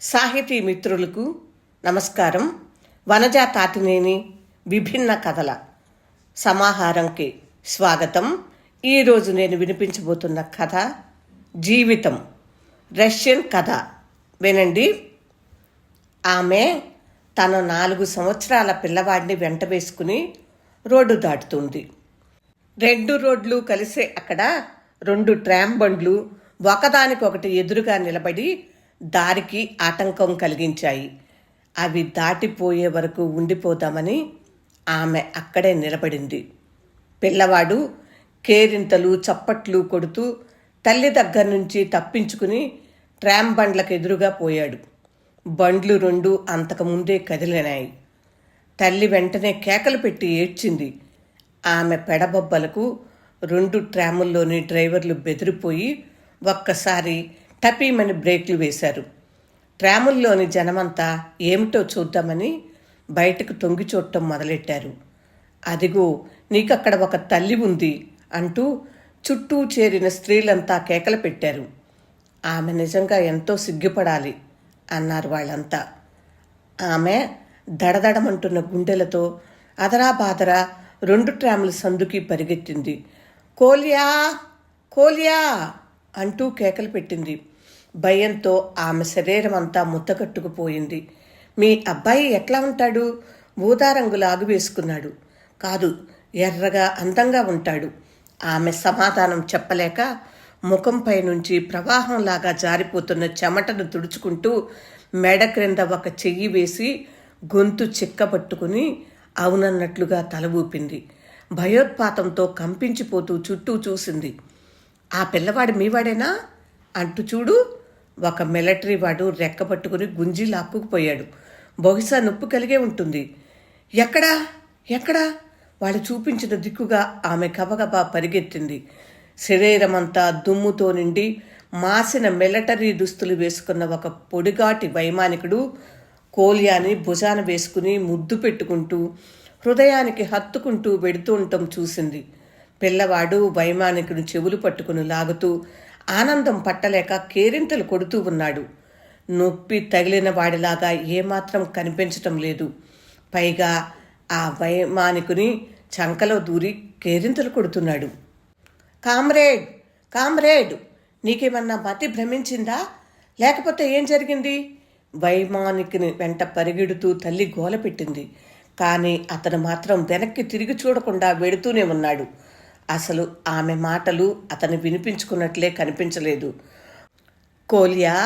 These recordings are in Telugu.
సాహితీ మిత్రులకు నమస్కారం. వనజా తాతినేని విభిన్న కథల సమాహారంకి స్వాగతం. ఈరోజు నేను వినిపించబోతున్న కథ జీవితం. రష్యన్ కథ. వినండి. ఆమె తన నాలుగు సంవత్సరాల పిల్లవాడిని వెంట వేసుకుని రోడ్డు దాటుతుంది. రెండు రోడ్లు కలిసే అక్కడ రెండు ట్రామ్ బండ్లు ఒకదానికొకటి ఎదురుగా నిలబడి దారికి ఆటంకం కలిగించాయి. అవి దాటిపోయే వరకు ఉండిపోదామని ఆమె అక్కడే నిలబడింది. పిల్లవాడు కేరింతలు చప్పట్లు కొడుతూ తల్లి దగ్గర నుంచి తప్పించుకుని ట్రామ్ బండ్లకు ఎదురుగా పోయాడు. బండ్లు రెండు అంతకుముందే కదిలినాయి. తల్లి వెంటనే కేకలు పెట్టి ఏడ్చింది. ఆమె పెడబొబ్బలకు రెండు ట్రాముల్లోని డ్రైవర్లు బెదిరిపోయి ఒక్కసారి టపీమని బ్రేక్లు వేశారు. ట్రాముల్లోని జనమంతా ఏమిటో చూద్దామని బయటకు తొంగి చూడటం మొదలెట్టారు. అదిగో నీకక్కడ ఒక తల్లి ఉంది అంటూ చుట్టూ చేరిన స్త్రీలంతా కేకలు పెట్టారు. ఆమె నిజంగా ఎంతో సిగ్గుపడాలి అన్నారు వాళ్ళంతా. ఆమె దడదడమంటున్న గుండెలతో అదరా బాదరా రెండు ట్రాముల సందుకి పరిగెత్తింది. కోలియా! కోలియా! అంటూ కేకలు పెట్టింది. భయంతో ఆమె శరీరం అంతా ముత్తకట్టుకుపోయింది మీ అబ్బాయి ఎట్లా ఉంటాడు? ఊదా రంగు కాదు ఎర్రగా అందంగా ఉంటాడు. ఆమె సమాధానం చెప్పలేక ముఖంపై నుంచి ప్రవాహంలాగా జారిపోతున్న చెమటను తుడుచుకుంటూ మెడ క్రింద ఒక చెయ్యి వేసి గొంతు చిక్కబట్టుకుని అవునన్నట్లుగా తల ఊపింది. భయోత్పాతంతో కంపించిపోతూ చుట్టూ చూసింది. ఆ పిల్లవాడు మీవాడేనా? అంటూ చూడు. ఒక మిలిటరీ వాడు రెక్క పట్టుకుని గుంజి లాక్కుపోయాడు బహుశా నొప్పి కలిగే ఉంటుంది. ఎక్కడా? ఎక్కడా? వాడు చూపించిన దిక్కుగా ఆమె గబగబా పరిగెత్తింది. శరీరమంతా దుమ్ముతో నిండి మాసిన మిలిటరీ దుస్తులు వేసుకున్న ఒక పొడిగాటి వైమానికుడు కోలియాని భుజాన వేసుకుని ముద్దు పెట్టుకుంటూ హృదయానికి హత్తుకుంటూ వెడుతూ ఉండటం చూసింది. పిల్లవాడు వైమానికుడు చెవులు పట్టుకుని లాగుతూ ఆనందం పట్టలేక కేరింతలు కొడుతూ ఉన్నాడు. నొప్పి తగిలిన వాడిలాగా ఏమాత్రం కనిపించటం లేదు. పైగా ఆ వైమానికుని చంకలో దూరి కేరింతలు కొడుతున్నాడు. కామ్రేడ్! కామ్రేడ్! నీకేమన్నా మతి భ్రమించిందా? లేకపోతే ఏం జరిగింది? వైమానికుని వెంట పరిగెడుతూ తల్లి గోల పెట్టింది. కానీ అతను మాత్రం వెనక్కి తిరిగి చూడకుండా వెడుతూనే ఉన్నాడు. అసలు ఆమె మాటలు అతను వినిపించుకున్నట్లే కనిపించలేదు. కోలియా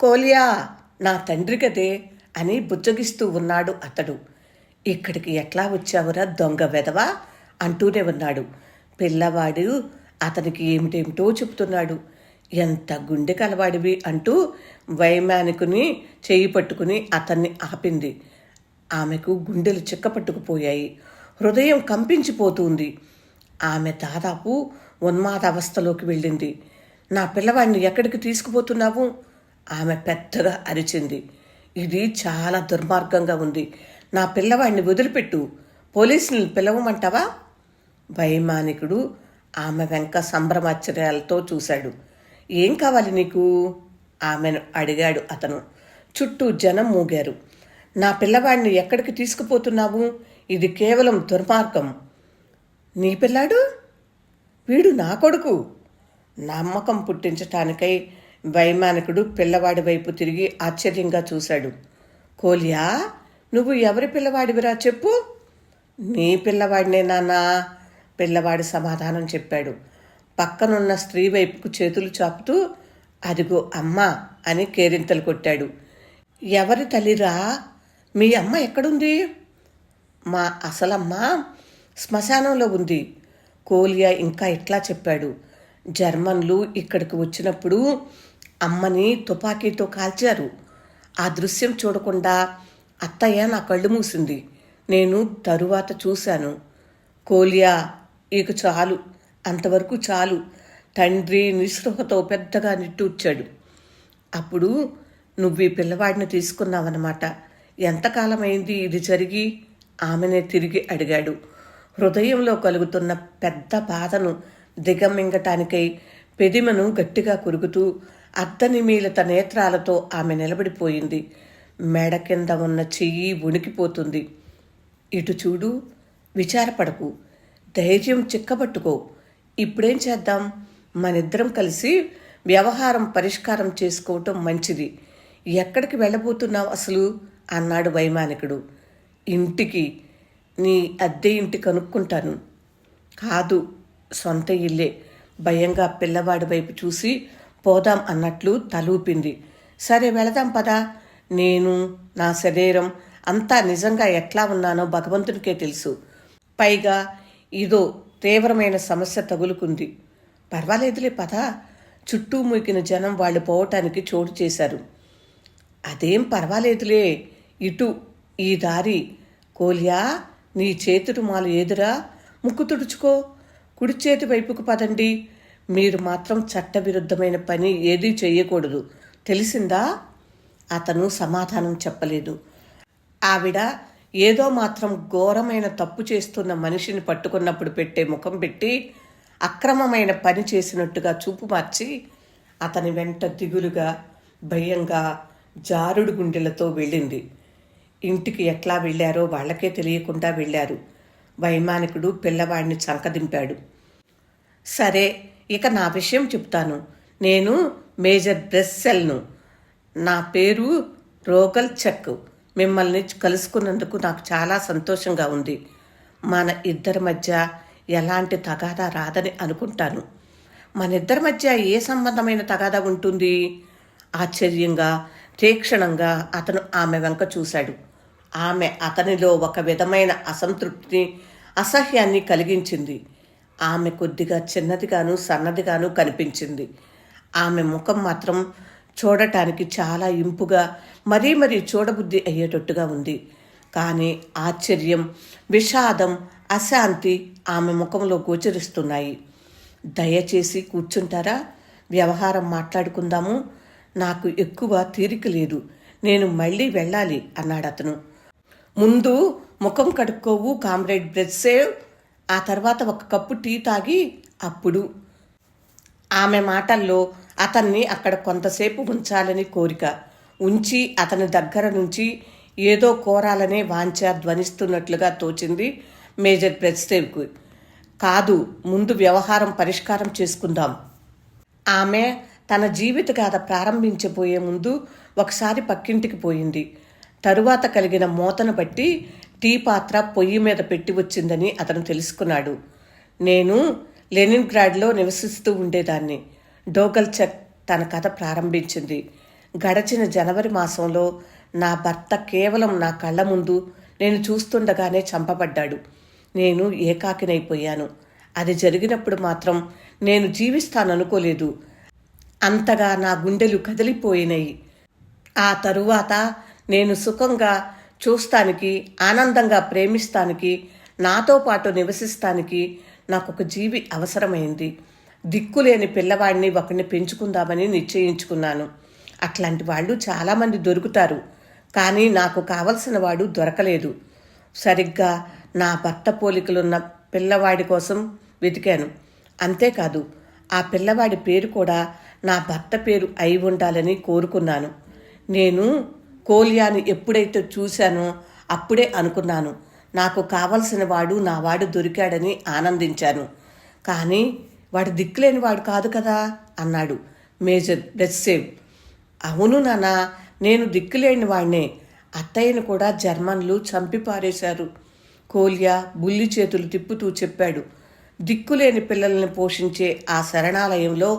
కోలియా నా తండ్రి కదే అని బుజ్జగిస్తూ ఉన్నాడు అతడు. ఇక్కడికి ఎట్లా వచ్చావురా దొంగ వెదవా అంటూనే ఉన్నాడు. పిల్లవాడు అతనికి ఏమిటేమిటో చెప్తున్నాడు. ఎంత గుండె కలవాడివి అంటూ వైమానికుని చేయి పట్టుకుని అతన్ని ఆపింది. ఆమెకు గుండెలు చిక్కపట్టుకుపోయాయి. హృదయం కంపించిపోతుంది. ఆమె దాదాపు ఉన్మాద అవస్థలోకి వెళ్ళింది. నా పిల్లవాడిని ఎక్కడికి తీసుకుపోతున్నావు? ఆమె పెద్దగా అరిచింది. ఇది చాలా దుర్మార్గంగా ఉంది. నా పిల్లవాడిని వదిలిపెట్టు. పోలీసులను పిలవమంటావా? వైమానికుడు ఆమె వెంక సంభ్రమాశ్చర్యాలతో చూశాడు. ఏం కావాలి నీకు? ఆమెను అడిగాడు అతను. చుట్టూ జనం మూగారు. నా పిల్లవాడిని ఎక్కడికి తీసుకుపోతున్నావు? ఇది కేవలం దుర్మార్గం. నీ పిల్లాడు? వీడు నా కొడుకు. నమ్మకం పుట్టించటానికై వైమానికుడు పిల్లవాడి వైపు తిరిగి ఆశ్చర్యంగా చూశాడు. కోలియా నువ్వు ఎవరి పిల్లవాడివిరా చెప్పు? నీ పిల్లవాడినే నాన్నా పిల్లవాడి సమాధానం చెప్పాడు. పక్కనున్న స్త్రీ వైపుకు చేతులు చాపుతూ అదిగో అమ్మ అని కేరింతలు కొట్టాడు. ఎవరి తల్లిరా? మీ అమ్మ ఎక్కడుంది? మా అసలమ్మ శ్మశానంలో ఉంది. కోలియా ఇంకా ఇట్లా చెప్పాడు? జర్మన్లు ఇక్కడికి వచ్చినప్పుడు అమ్మని తుపాకీతో కాల్చారు. ఆ దృశ్యం చూడకుండా అత్తయ్య నా కళ్ళు మూసింది. నేను తరువాత చూశాను. కోలియా ఇక చాలు. అంతవరకు చాలు. తండ్రి నిస్పృహతో పెద్దగా నిట్టూర్చాడు. అప్పుడు నువ్వు ఈ పిల్లవాడిని తీసుకున్నావన్నమాట. ఎంతకాలమైంది ఇది జరిగి? ఆమెనే తిరిగి అడిగాడు. హృదయంలో కలుగుతున్న పెద్ద బాధను దిగమింగటానికై పెదిమను గట్టిగా కురుగుతూ అర్ధనిమీలిత నేత్రాలతో ఆమె నిలబడిపోయింది. మెడ కింద ఉన్న చెయ్యి ఉనికిపోతుంది. ఇటు చూడు విచారపడకు. ధైర్యం చిక్కబట్టుకో. ఇప్పుడేం చేద్దాం? మనిద్దరం కలిసి వ్యవహారం పరిష్కారం చేసుకోవటం మంచిది. ఎక్కడికి వెళ్ళబోతున్నావు అసలు? అన్నాడు వైమానికుడు. ఇంటికి నీ అద్దె ఇంటి కనుక్కుంటాను. కాదు సొంత ఇల్లే. భయంగా పిల్లవాడి వైపు చూసి పోదాం అన్నట్లు తలూపింది. సరే వెళదాం పదా. నేను నా శరీరం అంతా నిజంగా ఎట్లా ఉన్నానో భగవంతుడికే తెలుసు. పైగా ఇదో తీవ్రమైన సమస్య తగులుకుంది. పర్వాలేదులే పదా. చుట్టూ మూకిన జనం వాళ్ళు పోవటానికి చోటు చేశారు. అదేం పర్వాలేదులే. ఇటు ఈ దారి కోలియా నీ చేతుడు రుమాలు ఏదురా? ముక్కు తుడుచుకో. కుడి చేతి వైపుకు పదండి. మీరు మాత్రం చట్టవిరుద్ధమైన పని ఏదీ చేయకూడదు తెలిసిందా? అతను సమాధానం చెప్పలేదు. ఆవిడ ఏదో మాత్రం ఘోరమైన తప్పు చేస్తున్న మనిషిని పట్టుకున్నప్పుడు పెట్టే ముఖం పెట్టి అక్రమమైన పని చేసినట్టుగా చూపు మార్చి అతని వెంట దిగులుగా భయంగా జారుడు గుండెలతో వెళ్ళింది. ఇంటికి ఎట్లా వెళ్ళారో వాళ్ళకే తెలియకుండా వెళ్ళారు. వైమానికుడు పిల్లవాడిని చంకదింపాడు. సరే ఇక నా విషయం చెప్తాను. నేను మేజర్ బ్రెస్సెల్ను. నా పేరు రోగల్ చెక్ మిమ్మల్ని కలుసుకున్నందుకు నాకు చాలా సంతోషంగా ఉంది. మన ఇద్దరి మధ్య ఎలాంటి తగాదా రాదని అనుకుంటాను. మన ఇద్దరి మధ్య ఏ సంబంధమైన తగాదా ఉంటుంది? ఆశ్చర్యంగా తీక్షణంగా అతను ఆమె వెంక చూశాడు. ఆమె అతనిలో ఒక విధమైన అసంతృప్తిని అసహ్యాన్ని కలిగించింది. ఆమె కొద్దిగా చిన్నదిగాను సన్నదిగాను కనిపించింది. ఆమె ముఖం మాత్రం చూడటానికి చాలా ఇంపుగా మరీ మరీ చూడబుద్ధి అయ్యేటట్టుగా ఉంది. కానీ ఆశ్చర్యం విషాదం అశాంతి ఆమె ముఖంలో గోచరిస్తున్నాయి. దయచేసి కూర్చుంటారా? వ్యవహారం మాట్లాడుకుందాము. నాకు ఎక్కువ తీరిక లేదు. నేను మళ్ళీ వెళ్ళాలి అన్నాడు అతను. ముందు ముఖం కడుక్కోవు కామ్రేడ్ బ్రెడ్ సేవ్. ఆ తర్వాత ఒక కప్పు టీ తాగి అప్పుడు. ఆమె మాటల్లో అతన్ని అక్కడ కొంతసేపు ఉంచాలని కోరిక. ఉంచి అతని దగ్గర నుంచి ఏదో కోరాలనే వాంఛ ధ్వనిస్తున్నట్లుగా తోచింది మేజర్ బ్రెడ్స్టేవ్కు కాదు ముందు వ్యవహారం పరిష్కారం చేసుకుందాం. ఆమె తన జీవిత గాథ ప్రారంభించబోయే ముందు ఒకసారి పక్కింటికి పోయింది. తరువాత కలిగిన మోతను బట్టి టీ పాత్ర పొయ్యి మీద పెట్టి వచ్చిందని అతను తెలుసుకున్నాడు. నేను లెనిన్గ్రాడ్లో నివసిస్తూ ఉండేదాన్ని. డోగల్చక్ తన కథ ప్రారంభించింది. గడచిన జనవరి మాసంలో నా భర్త కేవలం నా కళ్ళ ముందు నేను చూస్తుండగానే చంపబడ్డాడు. నేను ఏకాకినైపోయాను. అది జరిగినప్పుడు మాత్రం నేను జీవిస్తాననుకోలేదు. అంతగా నా గుండెలు కదిలిపోయినాయి. ఆ తరువాత నేను సుఖంగా చూస్తానికి ఆనందంగా ప్రేమిస్తానికి నాతో పాటు నివసిస్తానికి నాకు ఒక జీవి అవసరమైంది. దిక్కులేని పిల్లవాడిని ఒకరిని పెంచుకుందామని నిశ్చయించుకున్నాను. అట్లాంటి వాళ్ళు చాలామంది దొరుకుతారు కానీ నాకు కావలసిన వాడు దొరకలేదు. సరిగ్గా నా భర్త పోలికలున్న పిల్లవాడి కోసం వెతికాను. అంతేకాదు ఆ పిల్లవాడి పేరు కూడా నా భర్త పేరు అయి ఉండాలని కోరుకున్నాను. నేను కోలియాని ఎప్పుడైతే చూశానో అప్పుడే అనుకున్నాను. నాకు కావలసిన వాడు నా వాడు దొరికాడని ఆనందించాను. కానీ వాడు దిక్కులేని వాడు కాదు కదా అన్నాడు మేజర్ బెస్సేవ్ అవును నానా నేను దిక్కులేని వాడినే అత్తయ్యను కూడా జర్మన్లు చంపి పారేశారు. కోలియా బుల్లి చేతులు తిప్పుతూ చెప్పాడు. దిక్కులేని పిల్లల్ని పోషించే ఆ శరణాలయంలో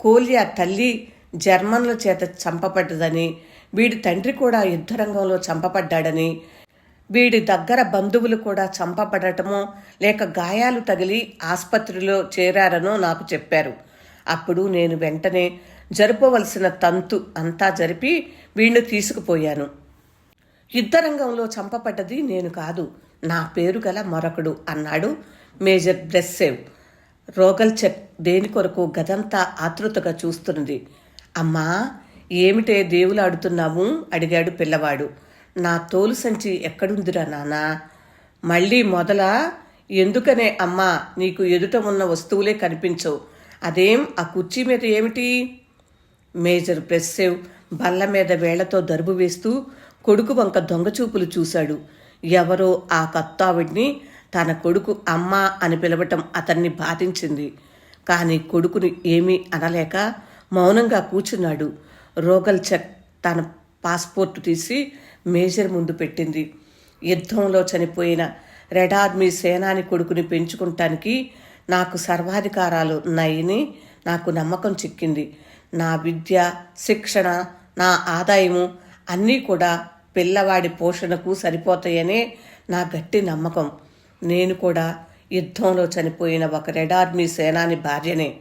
కోలియా తల్లి జర్మన్ల చేత చంపబడ్డదని వీడి తండ్రి కూడా యుద్ధరంగంలో చంపబడ్డాడని. వీడి దగ్గర బంధువులు కూడా చంపబడటమో లేక గాయాలు తగిలి ఆసుపత్రిలో చేరారనో నాకు చెప్పారు. అప్పుడు నేను వెంటనే జరుపవలసిన తంతు అంతా జరిపి వీణ్ణి తీసుకుపోయాను. యుద్ధరంగంలో చంపబడ్డది నేను కాదు నా పేరు గల మరొకడు అన్నాడు మేజర్ బ్రెస్సేవ్. రోగల్చెక్ దేని కొరకు గదంతా ఆతృతగా చూస్తున్నది. అమ్మా ఏమిటే దేవులు ఆడుతున్నాము అడిగాడు పిల్లవాడు. నా తోలు సంచి ఎక్కడుందిరా నానా మళ్ళీ మొదల ఎందుకనే అమ్మా నీకు ఎదుట ఉన్న వస్తువులే కనిపించవు. అదేం ఆ కుర్చీ మీద ఏమిటి? మేజర్ ప్రెస్సేవ్ బల్ల మీద వేళ్ళతో దరుబు వేస్తూ కొడుకు వంక దొంగచూపులు చూశాడు. ఎవరో ఆ కత్తావిడిని తన కొడుకు అమ్మ అని పిలవటం అతన్ని బాధించింది. కానీ కొడుకుని ఏమీ అనలేక మౌనంగా కూర్చున్నాడు. రోగల్ చక్ తన పాస్పోర్ట్ తీసి మేజర్ ముందు పెట్టింది. యుద్ధంలో చనిపోయిన రెడ్ ఆర్మీ సేనాని కొడుకుని పెంచుకుంటానికి నాకు సర్వాధికారాలు ఉన్నాయని నాకు నమ్మకం చిక్కింది. నా విద్య శిక్షణ నా ఆదాయము అన్నీ కూడా పిల్లవాడి పోషణకు సరిపోతాయనే నా గట్టి నమ్మకం. నేను కూడా యుద్ధంలో చనిపోయిన ఒక రెడ్ ఆర్మీ సేనాని భార్యనే.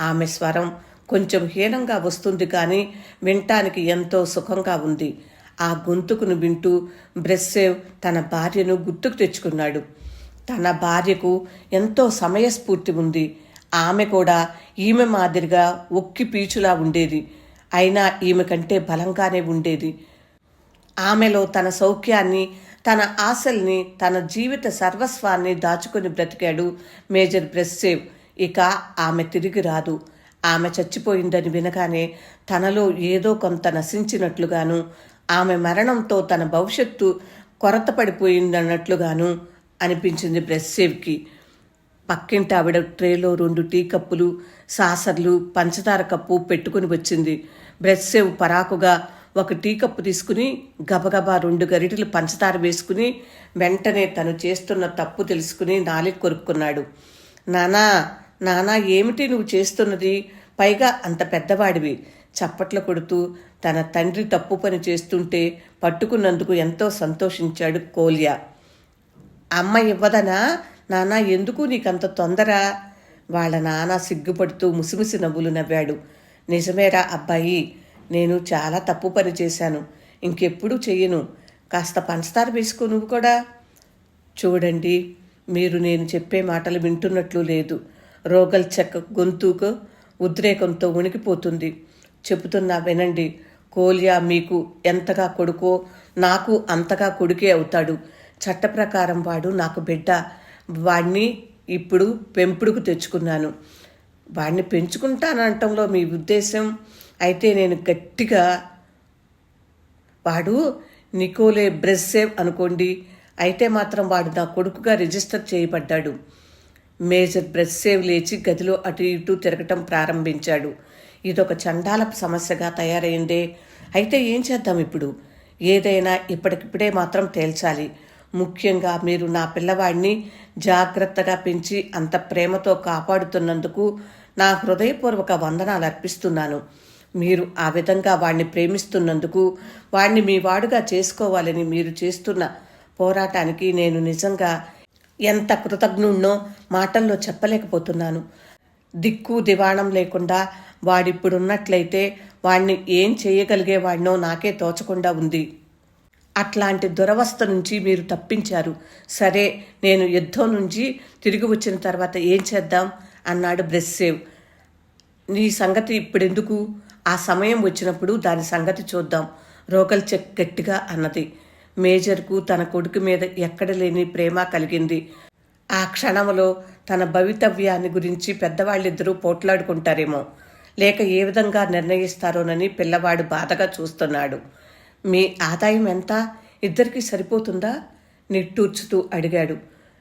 ఆమె స్వరం కొంచెం హీనంగా వస్తుంది కానీ వినటానికి ఎంతో సుఖంగా ఉంది. ఆ గొంతుకును వింటూ బ్రెస్సేవ్ తన భార్యను గుర్తుకు తెచ్చుకున్నాడు. తన భార్యకు ఎంతో సమయస్ఫూర్తి ఉంది. ఆమె కూడా ఈమె మాదిరిగా ఒక్కి పీచులా ఉండేది. అయినా ఈమె కంటే బలంగానే ఉండేది. ఆమెలో తన సౌఖ్యాన్ని తన ఆశల్ని తన జీవిత సర్వస్వాన్ని దాచుకుని బ్రతికాడు మేజర్ బ్రెస్సేవ్. ఇక ఆమె తిరిగి రాదు. ఆమె చచ్చిపోయిందని వినగానే తనలో ఏదో కొంత నశించినట్లుగాను ఆమె మరణంతో తన భవిష్యత్తు కొరత పడిపోయిందన్నట్లుగాను అనిపించింది బ్రెస్సేవ్కి. పక్కింటి ఆవిడ ట్రేలో రెండు టీ కప్పులు సాసర్లు పంచదార కప్పు పెట్టుకుని వచ్చింది. బ్రెస్సేవ్ పరాకుగా ఒక టీ కప్పు తీసుకుని గబగబా రెండు గరిటెలు పంచదార వేసుకుని వెంటనే తను చేస్తున్న తప్పు తెలుసుకుని నాలిక కొరుక్కున్నాడు. నానా నానా ఏమిటి నువ్వు చేస్తున్నది? పైగా అంత పెద్దవాడివి. చప్పట్లు కొడుతూ తన తండ్రి తప్పు పని చేస్తుంటే పట్టుకున్నందుకు ఎంతో సంతోషించాడు కోలియా. అమ్మ ఇవ్వదనా? నానా ఎందుకు నీకంత తొందర? వాళ్ళ నాన్న సిగ్గుపడుతూ ముసిముసి నవ్వులు నవ్వాడు. నిజమేరా అబ్బాయి నేను చాలా తప్పు పని చేశాను. ఇంకెప్పుడు చెయ్యను. కాస్త పంచదార వేసుకో నువ్వు కూడా. చూడండి మీరు నేను చెప్పే మాటలు వింటున్నట్లు లేదు. రోగల్ చెక్క గొంతుకు ఉద్రేకంతో ఉనికిపోతుంది చెబుతున్నా వినండి కోలియా మీకు ఎంతగా కొడుకో నాకు అంతగా కొడుకే అవుతాడు. చట్ట ప్రకారం వాడు నాకు బిడ్డ. వాడిని ఇప్పుడు పెంపుడుకు తెచ్చుకున్నాను. వాడిని పెంచుకుంటానంటంలో మీ ఉద్దేశం? అయితే నేను గట్టిగా వాడు నికోలే బ్రెస్సేవ్ అనుకోండి. అయితే మాత్రం వాడు నా కొడుకుగా రిజిస్టర్ చేయబడ్డాడు. మేజర్ బ్రెస్సేవ్ లేచి గదిలో అటు ఇటు తిరగటం ప్రారంభించాడు. ఇదొక చండాల సమస్యగా తయారైందే. అయితే ఏం చేద్దాం ఇప్పుడు? ఏదైనా ఇప్పటికిప్పుడే మాత్రం తేల్చాలి. ముఖ్యంగా మీరు నా పిల్లవాడిని జాగ్రత్తగా పెంచి అంత ప్రేమతో కాపాడుతున్నందుకు నా హృదయపూర్వక వందనాలు అర్పిస్తున్నాను. మీరు ఆ విధంగా వాడిని ప్రేమిస్తున్నందుకు వాడిని మీ వాడుగా చేసుకోవాలని మీరు చేస్తున్న పోరాటానికి నేను నిజంగా ఎంత కృతజ్ఞుణ్ణో మాటల్లో చెప్పలేకపోతున్నాను. దిక్కు దివాణం లేకుండా వాడిప్పుడున్నట్లయితే వాణ్ణి ఏం చేయగలిగేవాడినో నాకే తోచకుండా ఉంది. అట్లాంటి దురవస్థ నుంచి మీరు తప్పించారు. సరే నేను యుద్ధం నుంచి తిరిగి వచ్చిన తర్వాత ఏం చేద్దాం? అన్నాడు బ్రెస్సేవ్. నీ సంగతి ఇప్పుడెందుకు? ఆ సమయం వచ్చినప్పుడు దాని సంగతి చూద్దాం. రోకల్ చెక్ గట్టిగా అన్నది. మేజర్కు తన కొడుకు మీద ఎక్కడ లేని ప్రేమ కలిగింది. ఆ క్షణంలో తన భవితవ్యాన్ని గురించి పెద్దవాళ్ళిద్దరూ పోట్లాడుకుంటారేమో. లేక ఏ విధంగా నిర్ణయిస్తారోనని పిల్లవాడు బాధగా చూస్తున్నాడు. మీ ఆదాయం ఎంత? ఇద్దరికి సరిపోతుందా? నిట్టూర్చుతూ అడిగాడు.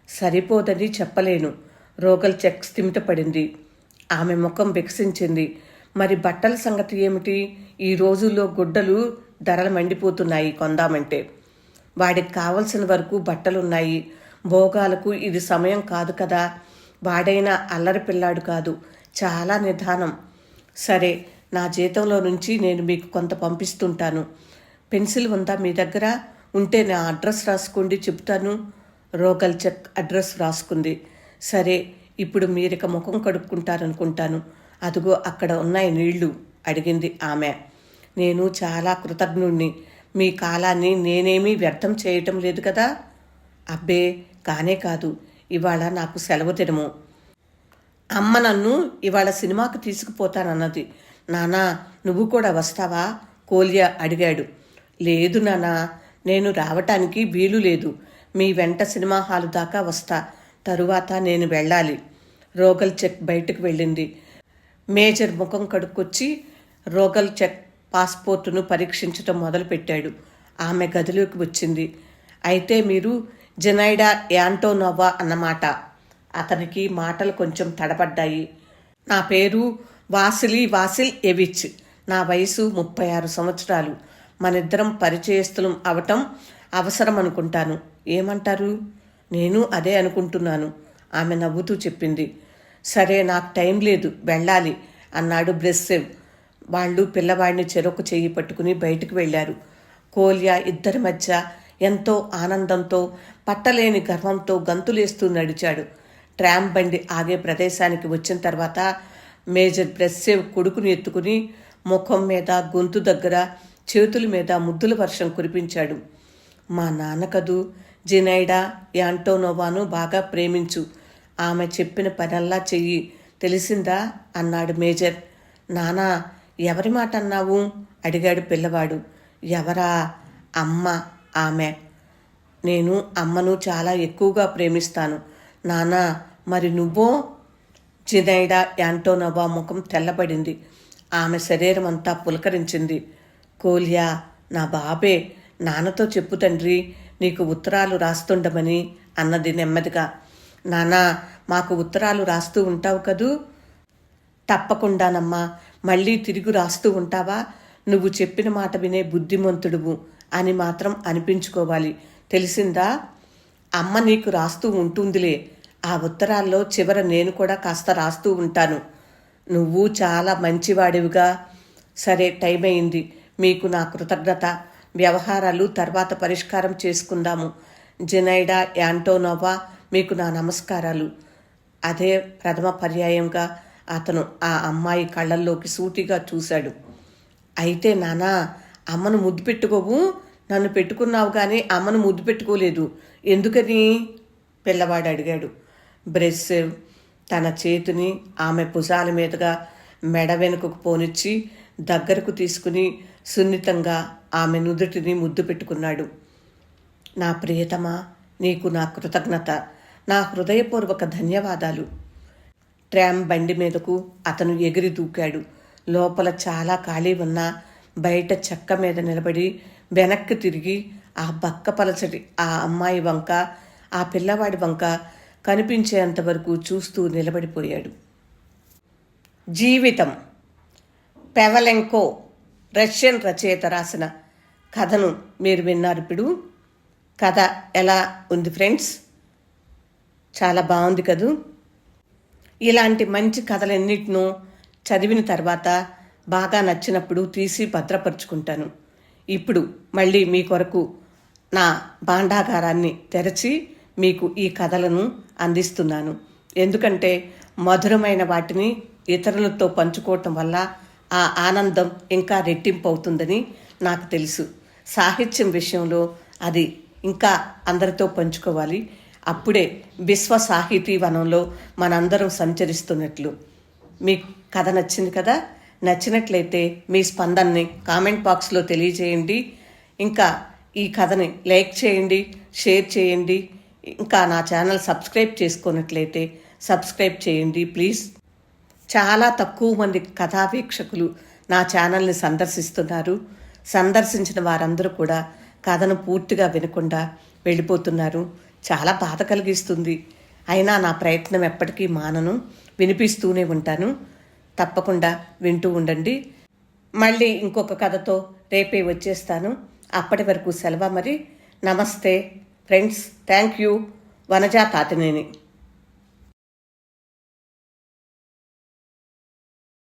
సరిపోదని చెప్పలేను. రోగల్ చెక్ స్థిమితపడింది. ఆమె ముఖం వికసించింది. మరి బట్టల సంగతి ఏమిటి? ఈ రోజుల్లో గుడ్డలు ధరలు మండిపోతున్నాయి కొందామంటే. వాడికి కావలసిన వరకు బట్టలున్నాయి. భోగాలకు ఇది సమయం కాదు కదా. వాడైనా అల్లరి పిల్లాడు కాదు. చాలా నిదానం. సరే నా జీతంలో నుంచి నేను మీకు కొంత పంపిస్తుంటాను. పెన్సిల్ ఉందా మీ దగ్గర? ఉంటే నా అడ్రస్ రాసుకోండి చెప్తాను. రోగల్ చెక్ అడ్రస్ రాసుకుంది. సరే ఇప్పుడు మీరిక ముఖం కడుక్కుంటారనుకుంటాను. అదిగో అక్కడ ఉన్నాయి నీళ్ళు అడిగింది ఆమె. నేను చాలా కృతజ్ఞుణ్ణి. మీ కాలాన్ని నేనేమీ వ్యర్థం చేయటం లేదు కదా? అబ్బే కానే కాదు. ఇవాళ నాకు సెలవు దినము. అమ్మ నన్ను ఇవాళ సినిమాకు తీసుకుపోతానన్నది. నానా నువ్వు కూడా వస్తావా? కోలియా అడిగాడు. లేదు నానా నేను రావటానికి వీలు లేదు. మీ వెంట సినిమా హాలు దాకా వస్తా. తరువాత నేను వెళ్ళాలి. రోగల్ చెక్ బయటకు వెళ్ళింది. మేజర్ ముఖం కడుక్కొచ్చి రోగల్ చెక్ పాస్పోర్టును పరీక్షించటం మొదలుపెట్టాడు. ఆమె గదిలోకి వచ్చింది. అయితే మీరు జెనైడా యాంటోనోవా అన్నమాట. అతనికి మాటలు కొంచెం తడబడ్డాయి. నా పేరు వాసిలి వాసిల్ ఎవిచ్ నా వయసు ముప్పై ఆరు సంవత్సరాలు. మనిద్దరం పరిచయస్తులం అవటం అవసరం అనుకుంటాను ఏమంటారు? నేను అదే అనుకుంటున్నాను. ఆమె నవ్వుతూ చెప్పింది. సరే నాకు టైం లేదు వెళ్ళాలి అన్నాడు బ్రెస్సెవ్. వాళ్ళు పిల్లవాడిని చెరొక చెయ్యి పట్టుకుని బయటికి వెళ్ళారు. కోలియా ఇద్దరి మధ్య ఎంతో ఆనందంతో పట్టలేని గర్వంతో గంతులేస్తూ నడిచాడు. ట్రామ్ బండి ఆగే ప్రదేశానికి వచ్చిన తర్వాత మేజర్ బ్రెస్సేవ్ కొడుకుని ఎత్తుకుని ముఖం మీద గొంతు దగ్గర చేతుల మీద ముద్దుల వర్షం కురిపించాడు. మా నాన్న కదూ జినైడా యాంటోనోవాను బాగా ప్రేమించు ఆమె చెప్పిన పనల్లా చెయ్యి తెలిసిందా? అన్నాడు మేజర్. నానా ఎవరి మాట అన్నావు అడిగాడు పిల్లవాడు. ఎవరా? అమ్మ ఆమె. నేను అమ్మను చాలా ఎక్కువగా ప్రేమిస్తాను. నానా మరి నువ్వో? జినైడా యాంటోనోవా ముఖం తెల్లబడింది. ఆమె శరీరం అంతా పులకరించింది. కోలియా నా బాబే నాన్నతో చెప్పు తండ్రి నీకు ఉత్తరాలు రాస్తుండమని అన్నది నెమ్మదిగా. నానా మాకు ఉత్తరాలు రాస్తూ ఉంటావు కదూ? తప్పకుండానమ్మా మళ్ళీ తిరిగి రాస్తూ ఉంటావా? నువ్వు చెప్పిన మాట వినే బుద్ధిమంతుడువు అని మాత్రం అనిపించుకోవాలి. తెలిసిందా? అమ్మ నీకు రాస్తూ ఉంటుందిలే. ఆ ఉత్తరాల్లో చివర నేను కూడా కాస్త రాస్తూ ఉంటాను. నువ్వు చాలా మంచివాడివిగా. సరే టైం అయింది మీకు నా కృతజ్ఞత. వ్యవహారాలు తర్వాత పరిష్కారం చేసుకుందాము. జెనైడా యాంటోనోవా మీకు నా నమస్కారాలు. అదే ప్రథమ పర్యాయంగా అతను ఆ అమ్మాయి కళ్ళల్లోకి సూటిగా చూశాడు. అయితే నానా అమ్మను ముద్దు పెట్టుకోవు నన్ను పెట్టుకున్నావు కానీ అమ్మను ముద్దు పెట్టుకోలేదు. ఎందుకని? పిల్లవాడు అడిగాడు. బ్రెస్ తన చేతిని ఆమె భుజాల మీదుగా మెడ వెనుకకు పోనిచ్చి దగ్గరకు తీసుకుని సున్నితంగా ఆమె నుదుటిని ముద్దు పెట్టుకున్నాడు. నా ప్రియతమా నీకు నా కృతజ్ఞత. నా హృదయపూర్వక ధన్యవాదాలు. ట్రామ్ బండి మీదకు అతను ఎగిరి దూకాడు. లోపల చాలా ఖాళీ ఉన్నా బయట చెక్క మీద నిలబడి వెనక్కి తిరిగి ఆ బక్క పలచటి ఆ అమ్మాయి వంక ఆ పిల్లవాడి వంక కనిపించేంతవరకు చూస్తూ నిలబడిపోయాడు. జీవితం. పెవలెంకో రష్యన్ రచయిత రాసిన కథను మీరు విన్నారు ఇప్పుడు. కథ ఎలా ఉంది ఫ్రెండ్స్? చాలా బాగుంది కదూ. ఇలాంటి మంచి కథలన్నిటినూ చదివిన తర్వాత బాగా నచ్చినప్పుడు తీసి భద్రపరుచుకుంటాను. ఇప్పుడు మళ్ళీ మీ కొరకు నా భాండాగారాన్ని తెరచి మీకు ఈ కథలను అందిస్తున్నాను. ఎందుకంటే మధురమైన వాటిని ఇతరులతో పంచుకోవటం వల్ల ఆ ఆనందం ఇంకా రెట్టింపు అవుతుందని నాకు తెలుసు. సాహిత్యం విషయంలో అది ఇంకా అందరితో పంచుకోవాలి. అప్పుడే విశ్వ సాహితీ వనంలో మనందరం సంచరిస్తున్నట్లు. మీకు కథ నచ్చింది కదా? నచ్చినట్లయితే మీ స్పందనని కామెంట్ బాక్స్లో తెలియజేయండి. ఇంకా ఈ కథని లైక్ చేయండి షేర్ చేయండి. ఇంకా నా ఛానల్ సబ్స్క్రైబ్ చేసుకున్నట్లయితే సబ్స్క్రైబ్ చేయండి ప్లీజ్. చాలా తక్కువ మంది కథావీక్షకులు నా ఛానల్ని సందర్శిస్తున్నారు. సందర్శించిన వారందరూ కూడా కథను పూర్తిగా వినకుండా వెళ్ళిపోతున్నారు. చాలా బాధ కలిగిస్తుంది. అయినా నా ప్రయత్నం ఎప్పటికీ మానను. వినిపిస్తూనే ఉంటాను. తప్పకుండా వింటూ ఉండండి. మళ్ళీ ఇంకొక కథతో రేపే వచ్చేస్తాను. అప్పటి వరకు సెలవు మరి. నమస్తే. Friends thank you Vanaja Tatineni